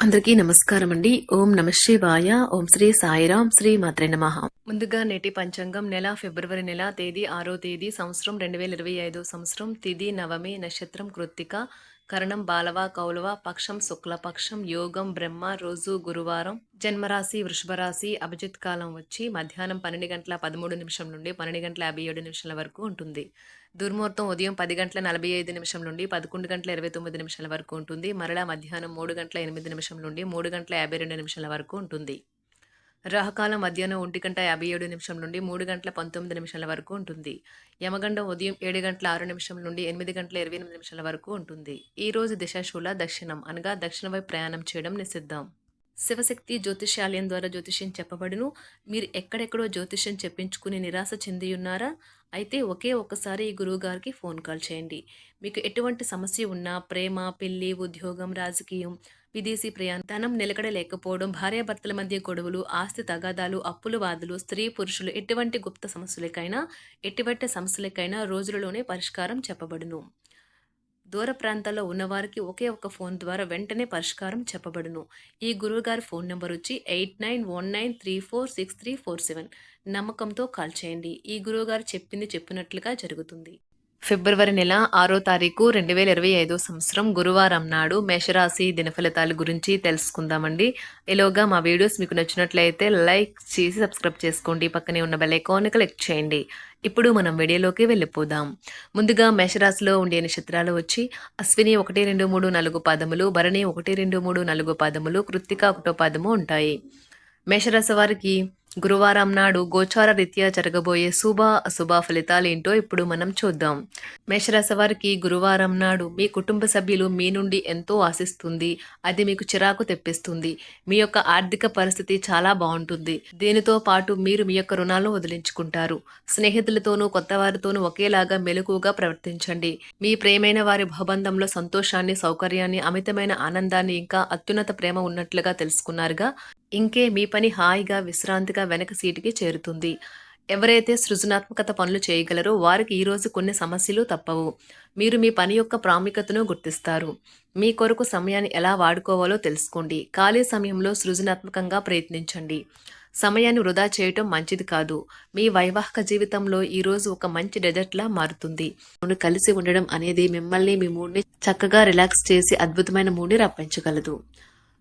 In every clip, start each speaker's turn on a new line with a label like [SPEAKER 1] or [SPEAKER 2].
[SPEAKER 1] అందరికీ నమస్కారం అండి ఓం నమ శివాయ. ఓం శ్రీ సాయిరాం. శ్రీ మాత్రే నమ. ముందుగా నేటి పంచాంగం నెల ఫిబ్రవరి నెల తేదీ ఆరో తేదీ సంవత్సరం రెండు వేల ఇరవై ఐదో సంవత్సరం తిది నవమి నక్షత్రం కృత్తిక కరణం బాలవ కౌలవ పక్షం శుక్లపక్షం యోగం బ్రహ్మ రోజు గురువారం జన్మరాశి వృషభరాశి అభిజిత్ కాలం వచ్చి మధ్యాహ్నం పన్నెండు గంటల పదమూడు నిమిషం నుండి పన్నెండు గంటల యాభై ఏడు నిమిషాల వరకు ఉంటుంది. దుర్ముహూర్తం ఉదయం పది గంటల నలభై ఐదు నిమిషం నుండి పదకొండు గంటల ఇరవై తొమ్మిది నిమిషాల వరకు ఉంటుంది. మరలా మధ్యాహ్నం మూడు గంటల ఎనిమిది నిమిషం నుండి మూడు గంటల యాభై రెండు నిమిషాల వరకు ఉంటుంది. రాహకాలం మధ్యాహ్నం ఒంటి గంట యాభై ఏడు నిమిషం నుండి మూడు గంటల పంతొమ్మిది నిమిషాల వరకు ఉంటుంది. యమగండం ఉదయం ఏడు గంటల ఆరు నిమిషం నుండి ఎనిమిది గంటల ఇరవై ఎనిమిది నిమిషాల వరకు ఉంటుంది. ఈ రోజు దిశాశూల దక్షిణం అనగా దక్షిణ వైపు ప్రయాణం చేయడం నిషిద్ధం. శివశక్తి జ్యోతిష్యాలయం ద్వారా జ్యోతిష్యం చెప్పబడును. మీరు ఎక్కడెక్కడో జ్యోతిష్యం చెప్పించుకుని నిరాశ చెంది ఉన్నారా అయితే ఒకే ఒక్కసారి ఈ గురువు గారికి ఫోన్ కాల్ చేయండి. మీకు ఎటువంటి సమస్య ఉన్నా ప్రేమ పెళ్ళి ఉద్యోగం రాజకీయం విదేశీ ప్రయాణం ధనం నిలకడ లేకపోవడం భార్యాభర్తల మధ్య గొడవలు ఆస్తి తగాదాలు అప్పుల బాధలు స్త్రీ పురుషులు ఎటువంటి గుప్త సమస్యలకైనా ఎటువంటి సమస్యలకైనా రోజులలోనే పరిష్కారం చెప్పబడును. దూర ప్రాంతాల్లో ఉన్నవారికి ఒకే ఒక ఫోన్ ద్వారా వెంటనే పరిష్కారం చెప్పబడును. ఈ గురువుగారి ఫోన్ నెంబర్ వచ్చి eight nine one nine three four six three four seven. నమ్మకంతో కాల్ చేయండి. ఈ గురువుగారు చెప్పింది చెప్పినట్లుగా జరుగుతుంది. ఫిబ్రవరి నెల ఆరో తారీఖు రెండు వేల ఇరవై ఐదో సంవత్సరం గురువారం నాడు మేషరాశి దినఫలితాల గురించి తెలుసుకుందామండి. ఇలాగా మా వీడియోస్ మీకు నచ్చినట్లయితే లైక్ చేసి సబ్స్క్రైబ్ చేసుకోండి. పక్కనే ఉన్న బెల్ ఐకాన్ క్లిక్ చేయండి. ఇప్పుడు మనం వీడియోలోకి వెళ్ళిపోదాం. ముందుగా మేషరాశిలో ఉండే నక్షత్రాలు వచ్చి అశ్విని ఒకటి రెండు మూడు నాలుగు పాదములు భరణి ఒకటి రెండు మూడు నాలుగు పాదములు కృత్తిక ఒకటో పాదము ఉంటాయి. మేషరాశి వారికి గురువారం నాడు గోచార రీత్యా జరగబోయే శుభ అశుభ ఫలితాలు ఏంటో ఇప్పుడు మనం చూద్దాం. మేషరాశి వారికి గురువారం నాడు మీ కుటుంబ సభ్యులు మీ నుండి ఎంతో ఆశిస్తుంది. అది మీకు చిరాకు తెప్పిస్తుంది. మీ యొక్క ఆర్థిక పరిస్థితి చాలా బాగుంటుంది. దీనితో పాటు మీరు మీ యొక్క రుణాలను వదిలించుకుంటారు. స్నేహితులతోనూ కొత్త వారితోనూ ఒకేలాగా మెలకుగా ప్రవర్తించండి. మీ ప్రేమైన వారి భవబంధంలో సంతోషాన్ని సౌకర్యాన్ని అమితమైన ఆనందాన్ని ఇంకా అత్యున్నత ప్రేమ ఉన్నట్లుగా తెలుసుకున్నారుగా. ఇంకే మీ పని హాయిగా విశ్రాంతిగా వెనక సీటుకి చేరుతుంది. ఎవరైతే సృజనాత్మకత పనులు చేయగలరో వారికి ఈరోజు కొన్ని సమస్యలు తప్పవు. మీరు మీ పని యొక్క ప్రాముఖ్యతను గుర్తిస్తారు. మీ కొరకు సమయాన్ని ఎలా వాడుకోవాలో తెలుసుకోండి. ఖాళీ సమయంలో సృజనాత్మకంగా ప్రయత్నించండి. సమయాన్ని వృధా చేయటం మంచిది కాదు. మీ వైవాహిక జీవితంలో ఈరోజు ఒక మంచి డెజర్ట్లా మారుతుంది. మూడు కలిసి ఉండడం అనేది మిమ్మల్ని మీ మూడ్ని చక్కగా రిలాక్స్ చేసి అద్భుతమైన మూడ్ని రప్పించగలదు.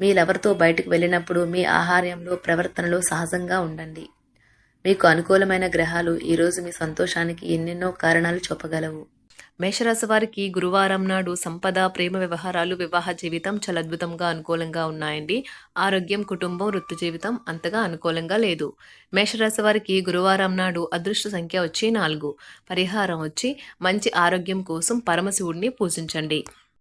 [SPEAKER 1] మీ లవర్తో బయటకు వెళ్ళినప్పుడు మీ ఆహార్యంలో ప్రవర్తనలో సహజంగా ఉండండి. మీకు అనుకూలమైన గ్రహాలు ఈరోజు మీ సంతోషానికి ఎన్నెన్నో కారణాలు చెప్పగలవు మేషరాశి వారికి గురువారం నాడు సంపద ప్రేమ వ్యవహారాలు వివాహ జీవితం చాలా అద్భుతంగా అనుకూలంగా ఉన్నాయండి. ఆరోగ్యం కుటుంబం వృత్తి జీవితం అంతగా అనుకూలంగా లేదు. మేషరాశి వారికి గురువారం నాడు అదృష్ట సంఖ్య వచ్చి నాలుగు. పరిహారం వచ్చి మంచి ఆరోగ్యం కోసం పరమశివుడిని పూజించండి.